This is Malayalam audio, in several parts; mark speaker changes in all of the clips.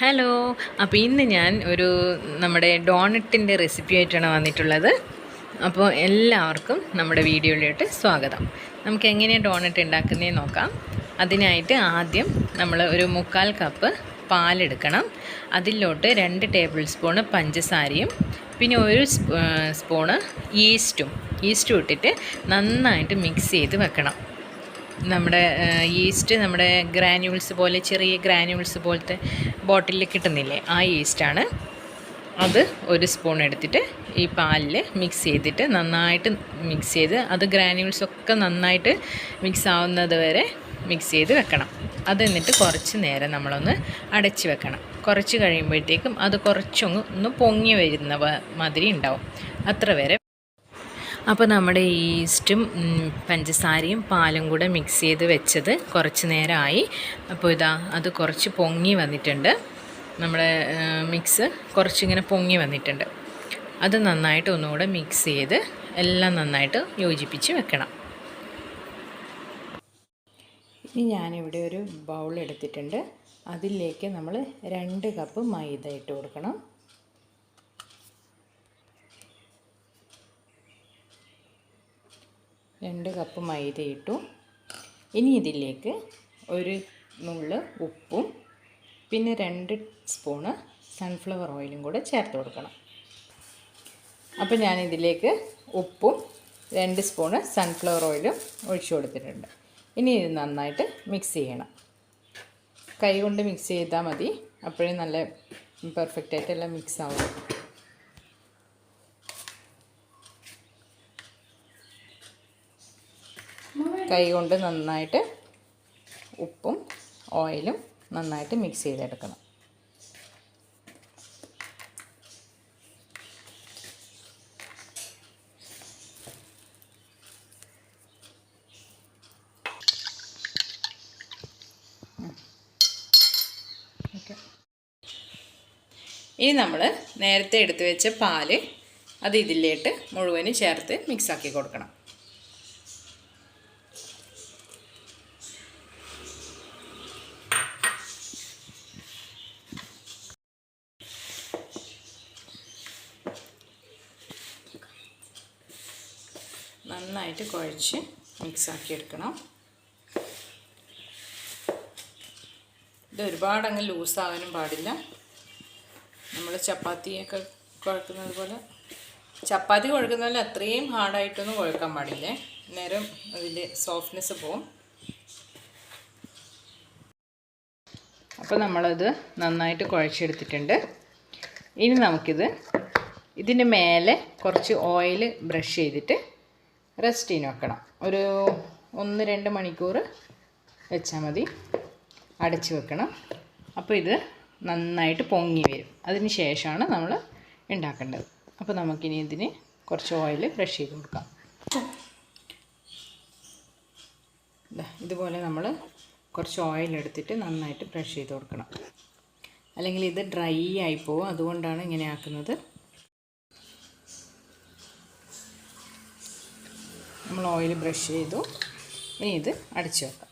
Speaker 1: ഹലോ അപ്പോൾ ഇന്ന് ഞാൻ ഒരു നമ്മുടെ ഡോണറ്റിന്റെ റെസിപ്പി ആയിട്ടാണ് വന്നിട്ടുള്ളത്. അപ്പോൾ എല്ലാവർക്കും നമ്മുടെ വീഡിയോയിലോട്ട് സ്വാഗതം. നമുക്ക് എങ്ങനെയാണ് ഡോണറ്റ് ഉണ്ടാക്കുന്നതെന്ന് നോക്കാം. അതിനായിട്ട് ആദ്യം നമ്മൾ ഒരു മുക്കാൽ കപ്പ് പാലെടുക്കണം. അതിലോട്ട് രണ്ട് ടേബിൾ സ്പൂണ് പഞ്ചസാരയും പിന്നെ ഒരു സ്പൂ- സ്പൂണ് ഈസ്റ്റും ഈസ്റ്റും ഇട്ടിട്ട് നന്നായിട്ട് മിക്സ് ചെയ്ത് വെക്കണം. നമ്മുടെ ഈസ്റ്റ് നമ്മുടെ ഗ്രാന്യൂൾസ് പോലെ ചെറിയ ഗ്രാന്യൂൾസ് പോലത്തെ ബോട്ടിലിൽ കിട്ടുന്നില്ലേ? ആ ഈസ്റ്റാണ് അത് ഒരു സ്പൂൺ എടുത്തിട്ട് ഈ പാലിൽ മിക്സ് ചെയ്തിട്ട് നന്നായിട്ട് മിക്സ് ചെയ്ത് അത് ഗ്രാനുൾസ് ഒക്കെ നന്നായിട്ട് മിക്സ് ആവുന്നത് വരെ മിക്സ് ചെയ്ത് വെക്കണം. അത് എന്നിട്ട് കുറച്ച് നേരം നമ്മളൊന്ന് അടച്ച് വെക്കണം. കുറച്ച് കഴിയുമ്പോഴത്തേക്കും അത് കുറച്ചൊന്ന് ഒന്ന് പൊങ്ങി വരുന്ന മാതിരി ഉണ്ടാവും. അത്ര വരെ അപ്പോൾ നമ്മുടെ ഈസ്റ്റും പഞ്ചസാരയും പാലും കൂടെ മിക്സ് ചെയ്ത് വെച്ചത് കുറച്ച് നേരമായി അപ്പോൾ ഇതാ അത് കുറച്ച് പൊങ്ങി വന്നിട്ടുണ്ട്. നമ്മുടെ മിക്സ് കുറച്ചിങ്ങനെ പൊങ്ങി വന്നിട്ടുണ്ട്. അത് നന്നായിട്ട് ഒന്നുകൂടെ മിക്സ് ചെയ്ത് എല്ലാം നന്നായിട്ട് യോജിപ്പിച്ച് വെക്കണം. ഇനി ഞാനിവിടെ ഒരു ബൗൾ എടുത്തിട്ടുണ്ട്. അതിലേക്ക് നമ്മൾ രണ്ട് കപ്പ് മൈദ ഇട്ട് കൊടുക്കണം. രണ്ട് കപ്പ് മൈദ ഇട്ടു. ഇനി ഇതിലേക്ക് ഒരു നുള്ള് ഉപ്പും പിന്നെ രണ്ട് സ്പൂണ് സൺഫ്ലവർ ഓയിലും കൂടെ ചേർത്ത് കൊടുക്കണം. അപ്പോൾ ഞാനിതിലേക്ക് ഉപ്പും രണ്ട് സ്പൂണ് സൺഫ്ലവർ ഓയിലും ഒഴിച്ചു കൊടുത്തിട്ടുണ്ട്. ഇനി ഇത് നന്നായിട്ട് മിക്സ് ചെയ്യണം. കൈ കൊണ്ട് മിക്സ് ചെയ്താൽ മതി. അപ്പോഴേ നല്ല പെർഫെക്റ്റായിട്ടെല്ലാം മിക്സ് ആവും കൈ കൊണ്ട് നന്നായിട്ട് ഉപ്പും ഓയിലും നന്നായിട്ട് മിക്സ് ചെയ്തെടുക്കണം. ഇനി നമ്മൾ നേരത്തെ എടുത്തു വെച്ച പാൽ അത് ഇതിലേട്ട് മുഴുവനും ചേർത്ത് മിക്സാക്കി കൊടുക്കണം. നന്നായിട്ട് കുഴച്ച് മിക്സാക്കി എടുക്കണം. ഇത് ഒരുപാട് അങ്ങ് ലൂസാകാനും പാടില്ല. നമ്മൾ ചപ്പാത്തിയൊക്കെ കുഴക്കുന്നത് പോലെ ചപ്പാത്തി കുഴക്കുന്ന പോലെ അത്രയും ഹാർഡായിട്ടൊന്നും കുഴക്കാൻ പാടില്ലേ? നേരം അതിൽ സോഫ്റ്റ്നെസ് പോവും. അപ്പോൾ നമ്മളത് നന്നായിട്ട് കുഴച്ചെടുത്തിട്ടുണ്ട്. ഇനി നമുക്കിത് ഇതിന്റെ മേലെ കുറച്ച് ഓയിൽ ബ്രഷ് ചെയ്തിട്ട് റെസ്റ്റ് ചെയ്യാൻ വെക്കണം. ഒരു ഒന്ന് രണ്ട് മണിക്കൂർ വെച്ചാൽ മതി. അടച്ച് വെക്കണം. അപ്പോൾ ഇത് നന്നായിട്ട് പൊങ്ങി വരും. അതിന് ശേഷമാണ് നമ്മൾ ഉണ്ടാക്കേണ്ടത്. അപ്പോൾ നമുക്കിനി ഇതിന് കുറച്ച് ഓയിൽ ബ്രഷ് ചെയ്ത് കൊടുക്കാം. ഇതുപോലെ നമ്മൾ കുറച്ച് ഓയിൽ എടുത്തിട്ട് നന്നായിട്ട് ബ്രഷ് ചെയ്ത് കൊടുക്കണം. അല്ലെങ്കിൽ ഇത് ഡ്രൈ ആയി പോകും. അതുകൊണ്ടാണ് ഇങ്ങനെ ആക്കുന്നത്. നമ്മൾ ഓയിൽ ബ്രഷ് ചെയ്തു. ഇനി ഇത് അടച്ചു വെക്കാം.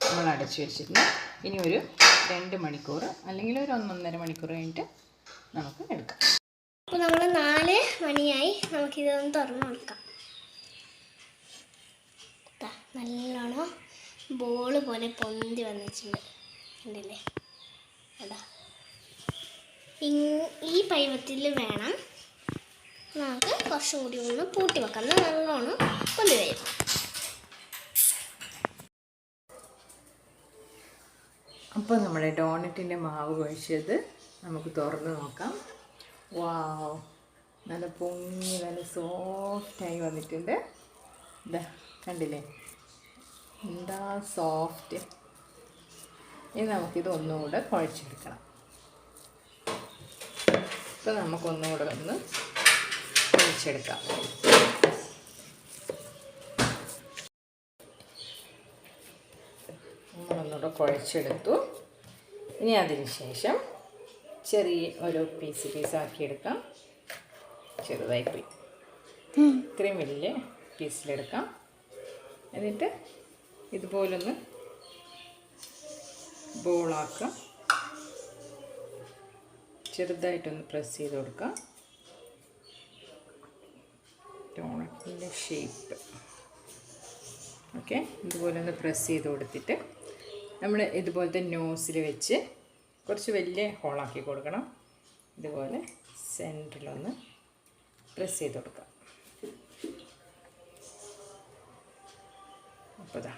Speaker 1: നമ്മൾ അടച്ചു വെച്ചിരുന്നു. ഇനി ഒരു രണ്ട് മണിക്കൂർ അല്ലെങ്കിൽ ഒരു ഒന്നൊന്നര മണിക്കൂർ കഴിഞ്ഞിട്ട് നമുക്ക് എടുക്കാം.
Speaker 2: അപ്പോൾ നമ്മൾ നാല് മണിയായി നമുക്കിതൊന്ന് തുറന്നു കൊടുക്കാം നല്ലോണം ബോൾ പോലെ പൊന്തി വന്നിട്ടുണ്ട്. കണ്ടില്ലേ? അതാ. ഈ പൈവത്തിൽ വേണം നമുക്ക് കുറച്ചും കൂടി ഒന്ന് പൂട്ടി വെക്കാം. എന്നാൽ നല്ലോണം കൊണ്ടുവരും. വരും
Speaker 1: അപ്പോൾ നമ്മുടെ ഡോണറ്റിന്റെ മാവ് കഴിച്ചത് നമുക്ക് തുറന്ന് നോക്കാം. വാവ് നല്ല പൊങ്ങി നല്ല സോഫ്റ്റായി വന്നിട്ടുണ്ട്. ഇതാ കണ്ടില്ലേ? എന്താ സോഫ്റ്റ് ഇനി നമുക്കിത് ഒന്നുകൂടെ കുഴച്ചെടുക്കണം. ഇപ്പം നമുക്കൊന്നുകൂടെ ഒന്ന് കുഴച്ചെടുക്കാം നമ്മളൊന്നുകൂടെ കുഴച്ചെടുത്തു. ഇനി അതിന് ശേഷം ചെറിയ ഓരോ പീസ് പീസ് ആക്കിയെടുക്കാം. ചെറുതായി പോയി ഇത്രയും വലിയ പീസിലെടുക്കാം എന്നിട്ട് ഇതുപോലൊന്ന് ബോളാക്കാം ചെറുതായിട്ടൊന്ന് പ്രസ് ചെയ്ത് കൊടുക്കാം. ഡോണറ്റിന്റെ ഷേപ്പ് ഓക്കെ ഇതുപോലെ ഒന്ന് പ്രസ് ചെയ്ത് കൊടുത്തിട്ട് നമ്മൾ ഇതുപോലത്തെ നോസിൽ വെച്ച് കുറച്ച് വലിയ ഹോളാക്കി കൊടുക്കണം. ഇതുപോലെ സെന്ററിലൊന്ന് പ്രസ് ചെയ്ത് കൊടുക്കാം. അപ്പോൾ ഇതാ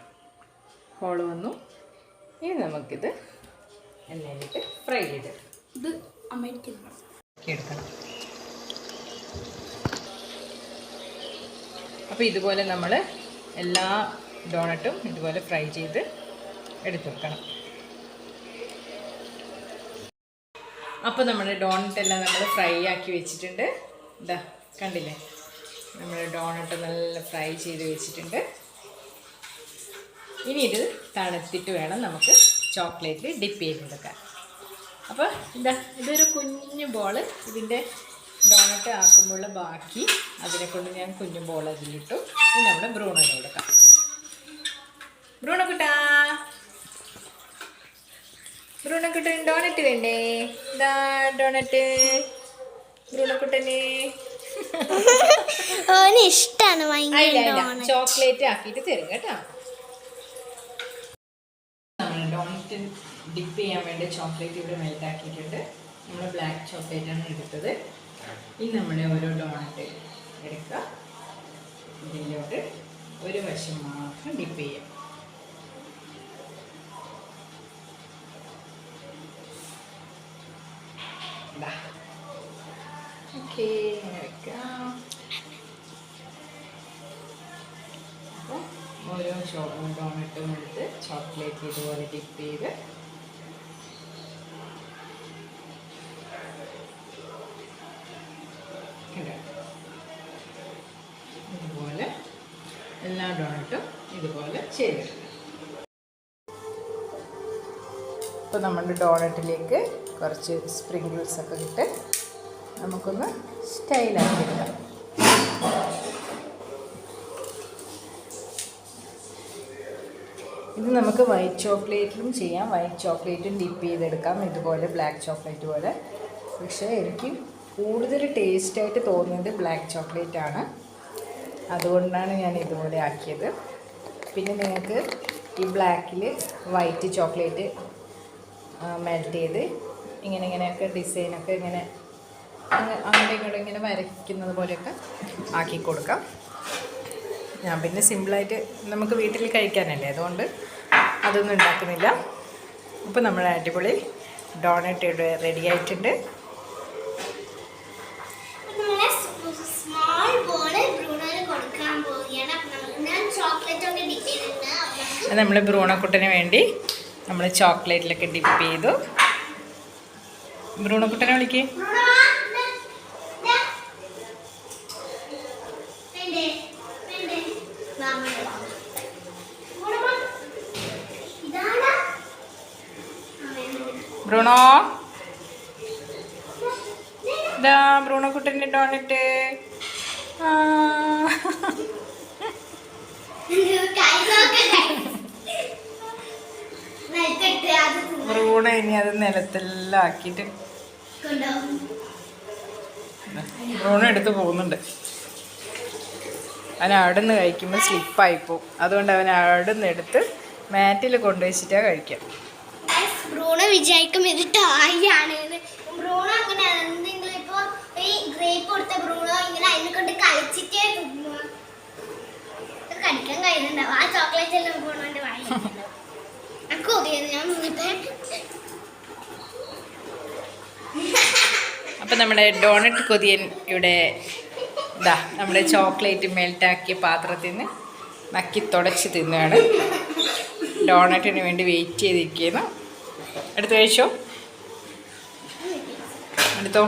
Speaker 1: ഹോൾ വന്നു. ഇനി നമുക്കിത് എണ്ണയിലിട്ട് ഫ്രൈ ചെയ്ത്
Speaker 2: ഇത് അമേരിക്കൻ
Speaker 1: എടുക്കണം. അപ്പോൾ ഇതുപോലെ നമ്മൾ എല്ലാ ഡോണട്ടും ഇതുപോലെ ഫ്രൈ ചെയ്ത് എടുത്തു വെക്കണം. അപ്പോൾ നമ്മുടെ ഡോണറ്റ് എല്ലാം നമ്മൾ ഫ്രൈ ആക്കി വെച്ചിട്ടുണ്ട്. ഇതാ കണ്ടില്ലേ? നമ്മൾ ഡോണട്ട് നല്ല ഫ്രൈ ചെയ്ത് വെച്ചിട്ടുണ്ട്. ഇനി ഇത് തണുത്തിട്ട് വേണം നമുക്ക് ചോക്ലേറ്റിൽ ഡിപ്പ് ചെയ്തെടുക്കാൻ. അപ്പോൾ ഇതാ ഇതൊരു കുഞ്ഞു ബോൾ ഇതിന്റെ ഡോണറ്റ് ആക്കുമ്പോഴുള്ള ബാക്കി അതിനെ കൊണ്ട് ഞാൻ കുഞ്ഞു ബോൾ അതിലിട്ടു. ഇനി നമ്മൾ ബ്രൂണിന് കൊടുക്കാം ബ്രൂണക്കുട്ടാ ബ്രൂണക്കുട്ടൻ ഡോണറ്റ് വേണ്ടേ? ഇതാ ഡോണറ്റ്.
Speaker 2: ഓന് ഇഷ്ടാണ് ഭയങ്കര donut.
Speaker 1: ചോക്ലേറ്റ് ആക്കിയിട്ട് തരും കേട്ടോ. നമ്മൾ ഡോണറ്റ് ഡിപ്പ് ചെയ്യാൻ വേണ്ടി ചോക്ലേറ്റ് ഇവിടെ മെൽറ്റ് ആക്കിയിട്ടുണ്ട്. നമ്മൾ ബ്ലാക്ക് ചോക്ലേറ്റ് ആണ് എടുത്തത്. ഇനി നമ്മുടെ ഓരോ ഡോണറ്റ് എടുക്കുക. ഇതിലോട്ട് ഒരു വശം മാത്രം ഡിപ്പ് ചെയ്യാം ഓരോ ഷോപ്പും ഡോണറ്റും എടുത്ത് ചോക്ലേറ്റ് ഇതുപോലെ ഡിപ്പ് ചെയ്ത് എല്ലാ ഡോണറ്റും ഇതുപോലെ ചെയ്തെടുക്കണം ഇപ്പോൾ നമ്മുടെ ഡോണറ്റിലേക്ക് കുറച്ച് സ്പ്രിങ്കിൾസ് ഒക്കെ ഇട്ട് നമുക്കൊന്ന് സ്റ്റൈലാക്കി എടുക്കാം. ഇത് നമുക്ക് വൈറ്റ് ചോക്ലേറ്റിലും ചെയ്യാം. വൈറ്റ് ചോക്ലേറ്റും ഡിപ്പ് ചെയ്തെടുക്കാം. ഇതുപോലെ ബ്ലാക്ക് ചോക്ലേറ്റ് പോലെ. പക്ഷേ എനിക്ക് കൂടുതൽ ടേസ്റ്റായിട്ട് തോന്നിയത് ബ്ലാക്ക് ആണ്. അതുകൊണ്ടാണ് ഞാൻ ഇതുപോലെ ആക്കിയത്. പിന്നെ നിങ്ങൾക്ക് ഈ ബ്ലാക്കിൽ വൈറ്റ് ചോക്ലേറ്റ് മെൽറ്റ് ചെയ്ത് ഇങ്ങനെ ഇങ്ങനെയൊക്കെ ഡിസൈനൊക്കെ ഇങ്ങനെ അങ്ങ് അങ്ങോട്ടും ഇങ്ങോട്ടും ഇങ്ങനെ വരയ്ക്കുന്നത് പോലെയൊക്കെ ആക്കി കൊടുക്കാം. ഞാൻ പിന്നെ സിമ്പിളായിട്ട് നമുക്ക് വീട്ടിൽ കഴിക്കാനല്ലേ അതുകൊണ്ട് അതൊന്നും ഉണ്ടാക്കുന്നില്ല. അപ്പോൾ നമ്മുടെ അടിപൊളി ഡോണറ്റ് റെഡി ആയിട്ടുണ്ട്
Speaker 2: നമ്മളെ സ്മോൾ ബോൾ ബ്രൂണോന് കൊടുക്കാൻ പോവുകയാണ് അപ്പൊ നമുക്ക് ഞാൻ ചോക്ലേറ്റ് ഒക്കെ ഡിപ്പ് ചെയ്തിട്ടുണ്ട് അപ്പൊ നമുക്ക്
Speaker 1: നമ്മൾ ബ്രൂണക്കുട്ടന് വേണ്ടി നമ്മൾ ചോക്ലേറ്റിലൊക്കെ ഡിപ്പ് ചെയ്തു ബ്രൂണക്കുട്ടനെ വിളിക്കേ
Speaker 2: ബ്രൂണോ വാ, ദാ, ദാ. വേണ്ടേ?
Speaker 1: ഇത്
Speaker 2: കൈ നോക്ക്, കൈ. നിലത്തിട്ട് അത് തിന്ന്
Speaker 1: ബ്രൂണ ഇനി അത് നിലത്തെല്ലാം ആക്കിയിട്ട് ഭ്രൂണ എടുത്ത് പോകുന്നുണ്ട്. അവൻ അവിടെ നിന്ന് കഴിക്കുമ്പോൾ സ്ലിപ്പായി പോകും അതുകൊണ്ട് അവൻ അവിടെ നിന്ന് എടുത്ത് മാറ്റിൽ കൊണ്ടുവച്ചിട്ടാണ് കഴിക്കാം.
Speaker 2: ഭ്രൂണ വിജയിക്കും. വിചാരിക്കും ഇത് ടായാണ് ഭ്രൂണ അങ്ങനെ എന്തെങ്കിലും ഇപ്പൊ ഈ ഗ്രേപ്പ് കൊടുത്ത ബ്രൂണോ ഇങ്ങനെ അതിനെ കൊണ്ട് കളിച്ചിട്ടേ തിന്നു. ഇത് കടിക്കാൻ കഴിയുന്നുണ്ടാവും. ആ ചോക്ലേറ്റ് എല്ലാം ബ്രൂണോന്റെ വായി എനിക്ക് ഞാൻ
Speaker 1: നമ്മുടെ ഡോണറ്റ് കൊതിയൻ ഇവിടെ ഇതാ നമ്മുടെ ചോക്ലേറ്റ് മെൽറ്റാക്കിയ പാത്രത്തിൽ നിന്ന് നക്കി തുടച്ച് തിന്നുകയാണ്. ഡോണറ്റിന് വേണ്ടി വെയിറ്റ് ചെയ്തിരിക്കുന്നു. എടുത്തു കഴിച്ചോ എടുത്തോ?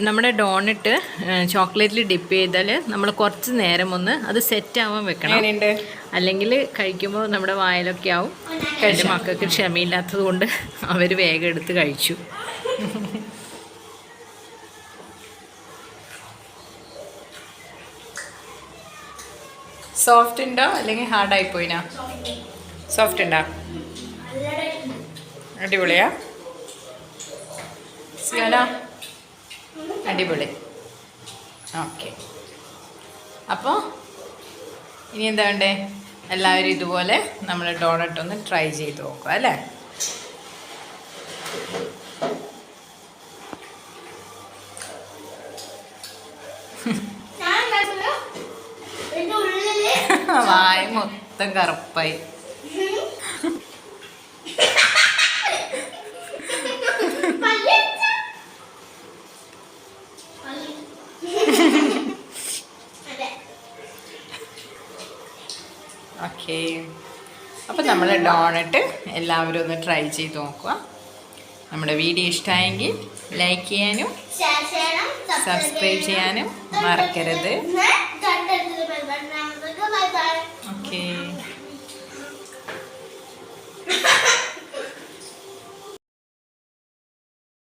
Speaker 1: നമ്മുടെ ഡോണിട്ട് ചോക്ലേറ്റിൽ ഡിപ്പ് ചെയ്താൽ നമ്മൾ കുറച്ച് നേരം ഒന്ന് അത് സെറ്റ് ആവാൻ വെക്കണം അല്ലെങ്കിൽ കഴിക്കുമ്പോൾ നമ്മുടെ വായിലൊക്കെ ആവും. എന്റെ മക്കൾക്ക് ക്ഷമയില്ലാത്തത് കൊണ്ട് അവർ വേഗം എടുത്ത് കഴിച്ചു.
Speaker 2: സോഫ്റ്റ് ഉണ്ടോ അല്ലെങ്കിൽ ഹാർഡായി പോയിനാ? സോഫ്റ്റ് ഉണ്ടോ? അടിപൊളിയാ. സിയോന? അടിപൊളി. ഓക്കെ. അപ്പോൾ ഇനി എന്താ വേണ്ടേ? എല്ലാവരും ഇതുപോലെ നമ്മൾ ഡോണട്ട് ഒന്ന് ട്രൈ ചെയ്ത് നോക്കുക അല്ലേ? വായ മൊത്തം കറുപ്പായി. ഓക്കെ അപ്പോൾ നമ്മൾ ഡോണട്ട് എല്ലാവരും ഒന്ന് ട്രൈ ചെയ്ത് നോക്കുക. നമ്മുടെ വീഡിയോ ഇഷ്ടമായെങ്കിൽ ലൈക്ക് ചെയ്യാനും സബ്സ്ക്രൈബ് ചെയ്യാനും മറക്കരുത്. ഓക്കെ